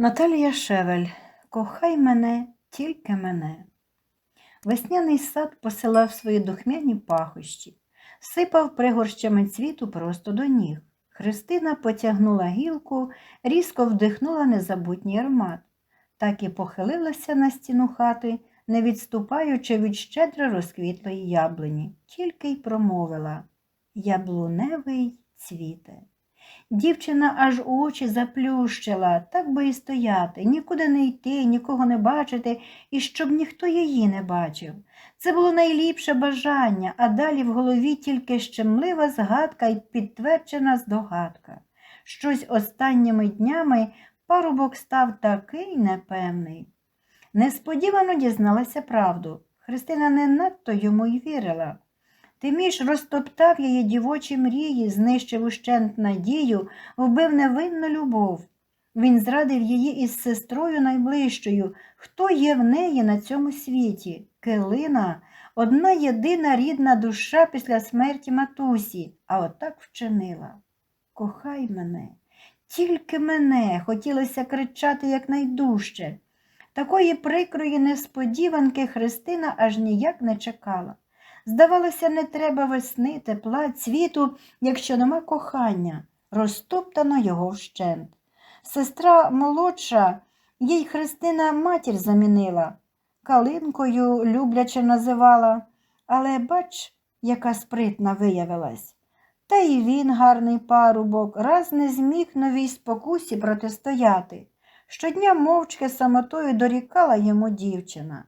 Наталія Шевель, кохай мене, тільки мене. Весняний сад посилав свої духмяні пахощі, сипав пригорщами цвіту просто до ніг. Христина потягнула гілку, різко вдихнула незабутній аромат, так і похилилася на стіну хати, не відступаючи від щедро розквітлої яблуні, тільки й промовила Яблуневий цвіте. Дівчина аж очі заплющила, так би і стояти, нікуди не йти, нікого не бачити, і щоб ніхто її не бачив. Це було найліпше бажання, а далі в голові тільки щемлива згадка і підтверджена здогадка. Щось останніми днями парубок став такий непевний. Несподівано дізналася правду. Христина не надто йому й вірила. Тиміш розтоптав її дівочі мрії, знищив ущент надію, вбив невинну любов. Він зрадив її із сестрою найближчою. Хто є в неї на цьому світі? Килина, одна єдина рідна душа після смерті матусі, а отак вчинила. Кохай мене, тільки мене, хотілося кричати якнайдужче. Такої прикрої несподіванки Христина аж ніяк не чекала. Здавалося, не треба весни, тепла, цвіту, якщо нема кохання, розтоптано його вщент. Сестра молодша, їй Христина матір замінила, калинкою любляче називала, але бач, яка спритна виявилась. Та й він, гарний парубок, раз не зміг новій спокусі протистояти. Щодня мовчки самотою дорікала йому дівчина.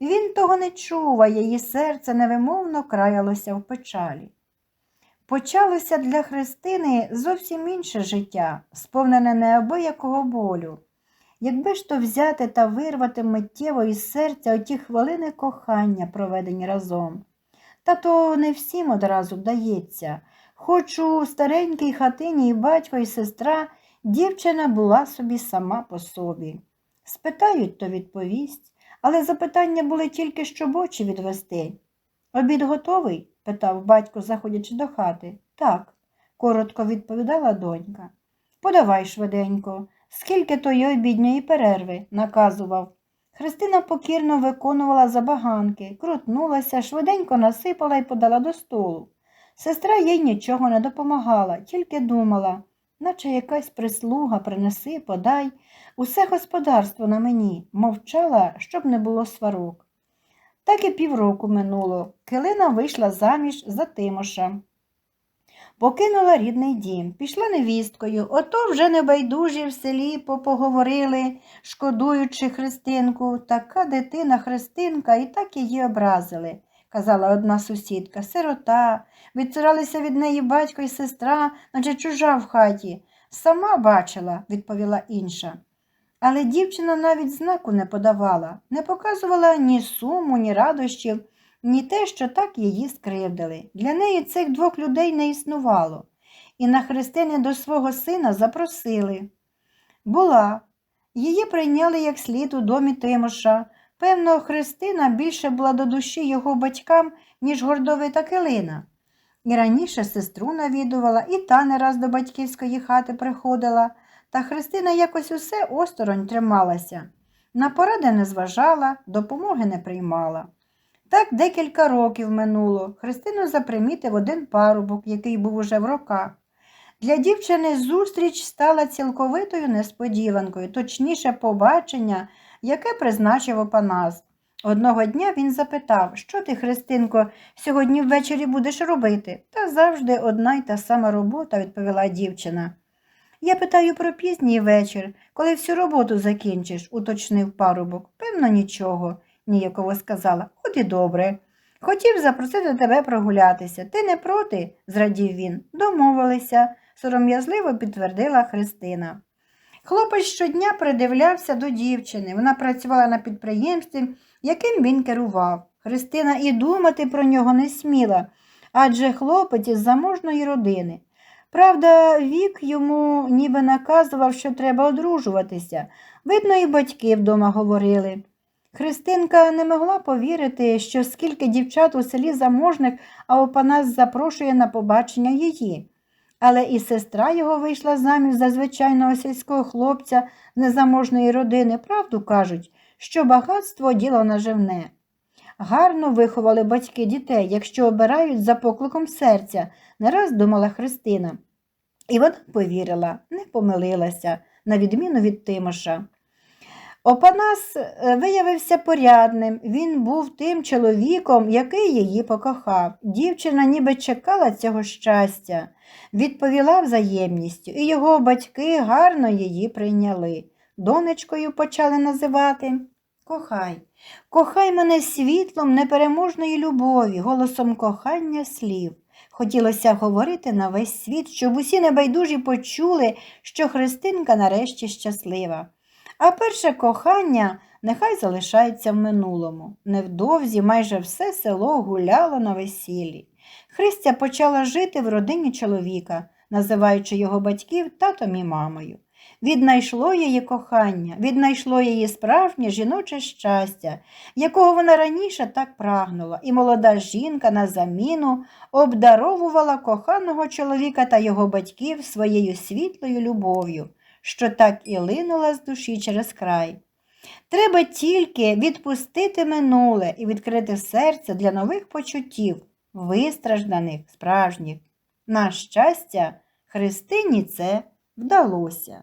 Він того не чув, а її серце невимовно краялося в печалі. Почалося для Христини зовсім інше життя, сповнене неабиякого болю. Якби ж то взяти та вирвати миттєво із серця оті хвилини кохання, проведені разом. Та то не всім одразу вдається. Хоч у старенькій хатині і батько, і сестра, дівчина була собі сама по собі. Спитають, то відповість але запитання були тільки, щоб очі відвести. Обід готовий? питав батько, заходячи до хати. Так, коротко відповідала донька. Подавай швиденько, скільки тої обідньої перерви, наказував. Христина покірно виконувала забаганки, крутнулася, швиденько насипала і подала до столу. Сестра їй нічого не допомагала, тільки думала, наче якась прислуга, принеси, подай. Усе господарство на мені мовчала, щоб не було сварок. Так і півроку минуло. Килина вийшла заміж за Тимоша. Покинула рідний дім, пішла невісткою, ото вже небайдужі в селі попоговорили, шкодуючи Христинку. Така дитина Христинка і так її образили, казала одна сусідка. Сирота, відцуралися від неї батько і сестра, наче чужа в хаті. Сама бачила, відповіла інша. Але дівчина навіть знаку не подавала, не показувала ні суму, ні радощів, ні те, що так її скривдили. Для неї цих двох людей не існувало, і на хрестини до свого сина запросили. Була. Її прийняли як слід у домі Тимоша. Певно, Христина більше була до душі його батькам, ніж гордовита килина. І раніше сестру навідувала, і та не раз до батьківської хати приходила. Та Христина якось усе осторонь трималася. На поради не зважала, допомоги не приймала. Так декілька років минуло. Христину запримітив один парубок, який був уже в роках. Для дівчини зустріч стала цілковитою несподіванкою, точніше побачення, яке призначив Опанас. Одного дня він запитав, що ти, Христинко, сьогодні ввечері будеш робити? Та завжди одна й та сама робота, відповіла дівчина. Я питаю про пізній вечір, коли всю роботу закінчиш, уточнив парубок. Певно, нічого, ніяково сказала. От і добре. Хотів запросити тебе прогулятися. Ти не проти? зрадів він. Домовилися, сором'язливо підтвердила Христина. Хлопець щодня придивлявся до дівчини. Вона працювала на підприємстві, яким він керував. Христина і думати про нього не сміла, адже хлопець із заможної родини. Правда, вік йому ніби наказував, що треба одружуватися. Видно, і батьки вдома говорили. Христинка не могла повірити, що скільки дівчат у селі заможних, а Опанас запрошує на побачення її. Але і сестра його вийшла заміж за звичайного сільського хлопця незаможної родини. Правду кажуть, що багатство діло наживне. Гарно виховали батьки дітей, якщо обирають за покликом серця, не раз думала Христина. І вона повірила, не помилилася, на відміну від Тимоша. Опанас е, виявився порядним, він був тим чоловіком, який її покохав. Дівчина ніби чекала цього щастя, відповіла взаємністю, і його батьки гарно її прийняли. Донечкою почали називати Кохай, кохай мене світлом непереможної любові, голосом кохання слів. Хотілося говорити на весь світ, щоб усі небайдужі почули, що Христинка нарешті щаслива. А перше кохання нехай залишається в минулому. Невдовзі майже все село гуляло на весіллі. Христя почала жити в родині чоловіка, називаючи його батьків татом і мамою. Віднайшло її кохання, віднайшло її справжнє жіноче щастя, якого вона раніше так прагнула, і молода жінка на заміну обдаровувала коханого чоловіка та його батьків своєю світлою любов'ю, що так і линула з душі через край. Треба тільки відпустити минуле і відкрити серце для нових почуттів, вистражданих, справжніх. На щастя, Христині це вдалося.